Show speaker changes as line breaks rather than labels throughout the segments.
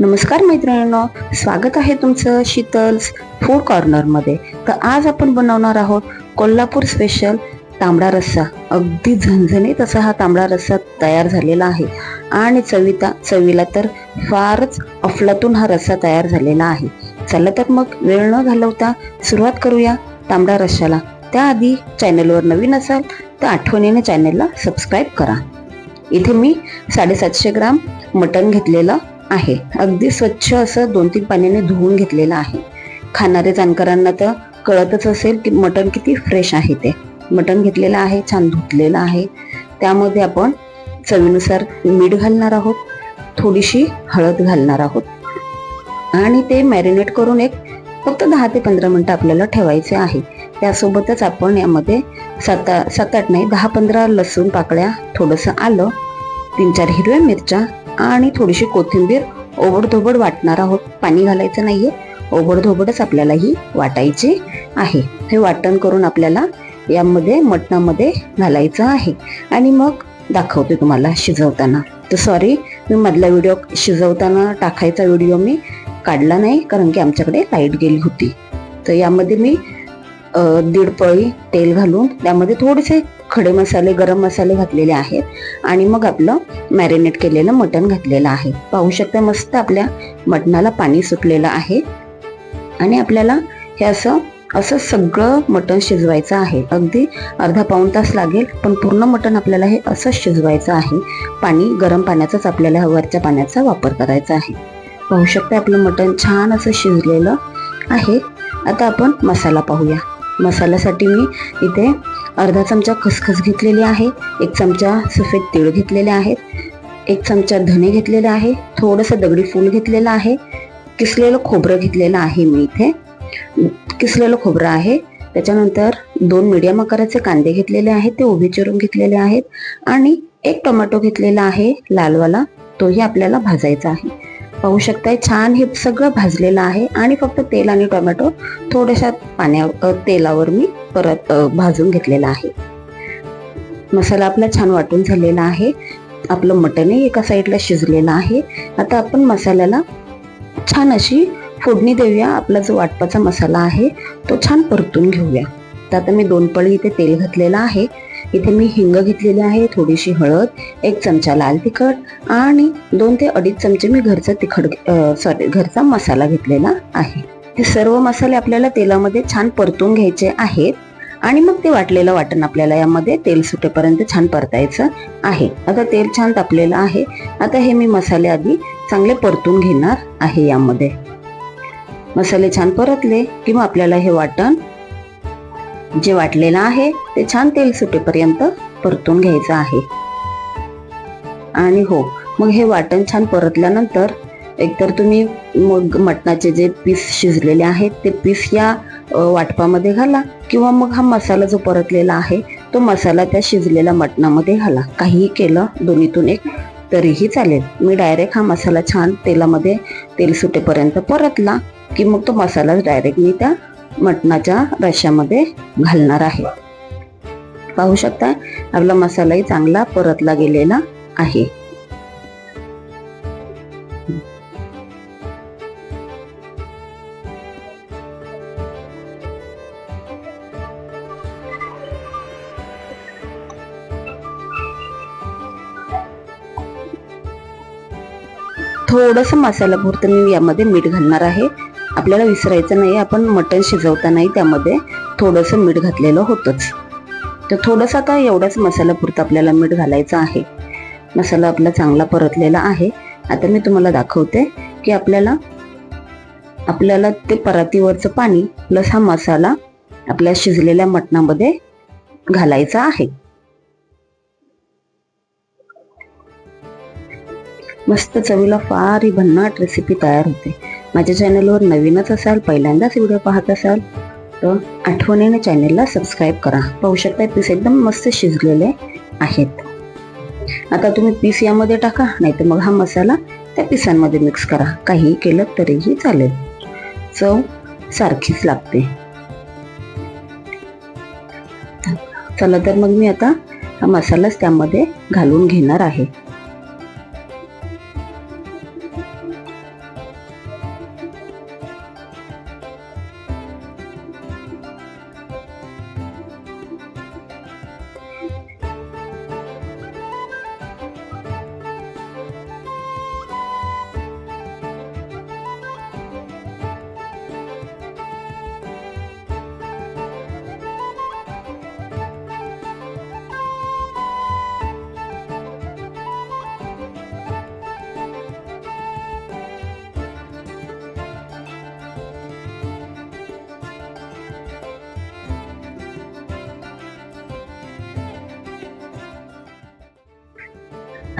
नमस्कार मैत्रिणींनो स्वागत आहे तुमचं शीतल्स फूड कॉर्नरमध्ये तर आज आपण बनवणार आहोत कोल्हापूर स्पेशल तांबडा रस्सा. अगदी झणझणीत असा हा तांबडा रस्सा तयार झालेला आहे. आणि चविता चवीला तर फारच अफलातून हा रस्सा तयार झालेला आहे. चला तर मग वेळ न घालवता सुरुवात करूया तांबडा रस्साला त्याआधी चॅनलवर नवीन असाल तर आठवणीने चॅनलला सबस्क्राईब करा. इथे मी साडेसातशे ग्राम मटण घेतलेलं आहे. अगदी स्वच्छ असं दोन तीन पाण्याने धुवून घेतलेलं आहे. खाणारे जाणकारांना तर कळतच असेल की मटण किती फ्रेश आहे ते. मटण घेतलेलं आहे छान धुतलेलं आहे. त्यामध्ये आपण चवीनुसार मीठ घालणार आहोत थोडीशी हळद घालणार आहोत. आणि ते मॅरिनेट करून एक फक्त दहा ते पंधरा मिनटं आपल्याला ठेवायचे आहे. त्यासोबतच आपण यामध्ये सात सात आठ नाही दहा पंधरा लसूण पाकळ्या थोडंसं आलं तीन चार हिरव्या मिरच्या आणि थोडीशी कोथिंबीर ओबडधोबड वाटणार आहोत. पाणी घालायचं नाहीये ओबडधोबडच आपल्याला ही वाटायची आहे. हे वाटण करून आपल्याला यामध्ये मटणामध्ये घालायचं आहे. आणि मग दाखवते तुम्हाला शिजवताना. तर सॉरी मी मधला व्हिडिओ शिजवताना टाकायचा व्हिडिओ मी काढला नाही कारण की आमच्याकडे लाइट गेली होती. तर यामध्ये मी दीड पळी तेल घालून त्यामध्ये थोडेसे खडे मसाले गरम मसाले घातलेले आहेत. आणि मग आपलं मॅरिनेट केलेलं मटण घातलेलं आहे. पाहू शकता मस्त आपल्या मटणाला पाणी सुटलेलं आहे. आणि आपल्याला हे असं असं सगळं मटण शिजवायचं आहे. अगदी अर्धा पाऊण तास लागेल पण पूर्ण मटण आपल्याला हे असं शिजवायचं आहे. पाणी गरम पाण्याचाच आपल्याला वरच्या पाण्याचा वापर करायचा आहे. पाहू शकता आपलं मटण छान असं शिजलेलं आहे. आता आपण मसाला पाहूया. मसाल्यासाठी मी इथे अर्धा चमचा खसखस घेतलेली आहे एक चमचा सफेद तीळ घेतलेले आहेत एक चमचा धने घेतलेले आहे थोडंसं दगडी फूल घेतलेलं आहे किसलेलं खोबरं घेतलेलं आहे मी इथे. किसलेलं खोबरं आहे त्याच्यानंतर दोन मीडियम आकाराचे कांदे घेतलेले आहेत ते उभे चिरून घेतलेले आहेत आणि एक टोमॅटो घेतलेला आहे लालवाला तोही आपल्याला भाजायचा आहे. पाहू शकताय. छान हे सगळं भाजलेलं आहे. आणि फक्त तेल आणि टोमॅटो थोड्याशा पाण्या तेलावर मी परत भाजून घेतलेला आहे. मसाला आपला छान वाटून झालेला आहे. आपलं मटणही एका साईडला शिजलेलं आहे. आता आपण मसाल्याला छान अशी फोडणी देऊया. आपला जो वाटपाचा मसाला आहे तो छान परतून घेऊया. तर आता मी दोन पळी इथे तेल घातलेलं आहे. इथे मी हिंग घेतलेली आहे थोडीशी हळद एक चमचा लाल तिखट आणि दोन ते अडीच चमचे मी घरचा तिखट सॉरी घरचा मसाला घेतलेला आहे. हे सर्व मसाले आपल्याला तेलामध्ये छान परतून घ्यायचे आहेत आणि मग ते वाटलेलं वाटण आपल्याला यामध्ये तेल सुटेपर्यंत छान परतायचं आहे. आता तेल छान तापलेलं आहे. आता हे मी मसाले आधी चांगले परतून घेणार आहे यामध्ये. मसाले छान परतले की मग आपल्याला हे वाटण जे वाटलेलं आहे ते छान तेल सुटेपर्यंत परतून घ्यायचं आहे. आणि हो मग हे वाटण छान परतल्यानंतर एकतर तुम्ही मग मटणाचे जे पीस शिजलेले आहेत ते पीस या वाटपामध्ये घाला किंवा मग हा मसाला जो परतलेला आहे तो मसाला त्या शिजलेल्या मटणामध्ये घाला. काहीही केलं दोन्हीतून एक तरीही चालेल. मी डायरेक्ट हा मसाला छान तेलामध्ये तेल सुटेपर्यंत परतला की मग तो मसालाच डायरेक्ट मी त्या मटणाच्या रश्यामध्ये घालणार आहे. पाहू शकता आपला मसालाही चांगला परतला गेलेला आहे. थोडंसं मसाल्यापुरतं मी यामध्ये मीठ घालणार आहे. आपल्याला विसरायचं नाही आपण मटण शिजवतानाही त्यामध्ये. थोडंसं मीठ घातलेलं होतंच. तर थोडंसं आता मसाला पुरतं आपल्याला मीठ घालायचं आहे. मसाला आपला चांगला परतलेला आहे. आता मी तुम्हाला दाखवते की आपल्याला आपल्याला ते परातीवरचं पाणी प्लस हा मसाला आपल्या शिजलेल्या मटणामध्ये घालायचा आहे. मस्त चवीला फार ही भन्नाट रेसिपी तयार होते. माझ्या चॅनलवर नवीनच असाल पहिल्यांदाच व्हिडिओ पाहत असाल तर आठवणीने चॅनलला सबस्क्राईब करा. पाहू शकता पीस एकदम मस्त शिजलेले आहेत. आता तुम्ही पीस यामध्ये टाका नाहीतर मग हा मसाला त्या पिसांमध्ये मिक्स करा. काही केलं तरीही चालेल. चव सारखीच लागते. चला तर मग मी आता हा मसालाच त्यामध्ये घालून घेणार आहे.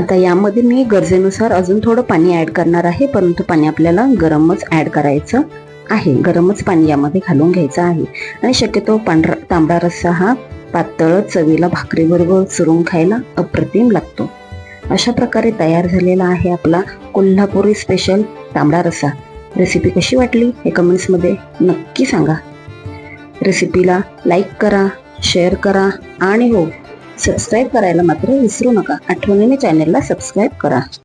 आता यामध्ये मी गरजेनुसार अजून थोडं पाणी ॲड करणार आहे परंतु पाणी आपल्याला गरमच ॲड करायचं आहे. गरमच पाणी यामध्ये घालून घ्यायचं आहे. आणि शक्यतो पांढरा तांबडा रस्सा हा पातळ चवीला भाकरीबरोबर चुरून खायला अप्रतिम लागतो. अशा प्रकारे तयार झालेला आहे आपला कोल्हापुरी स्पेशल तांबडा रस्सा. रेसिपी कशी वाटली हे कमेंट्समध्ये नक्की सांगा. रेसिपीला लाईक करा शेअर करा आणि हो सबस्क्राईब करायला मात्र विसरू नका. आठवणीने चॅनेलला सबस्क्राईब करा.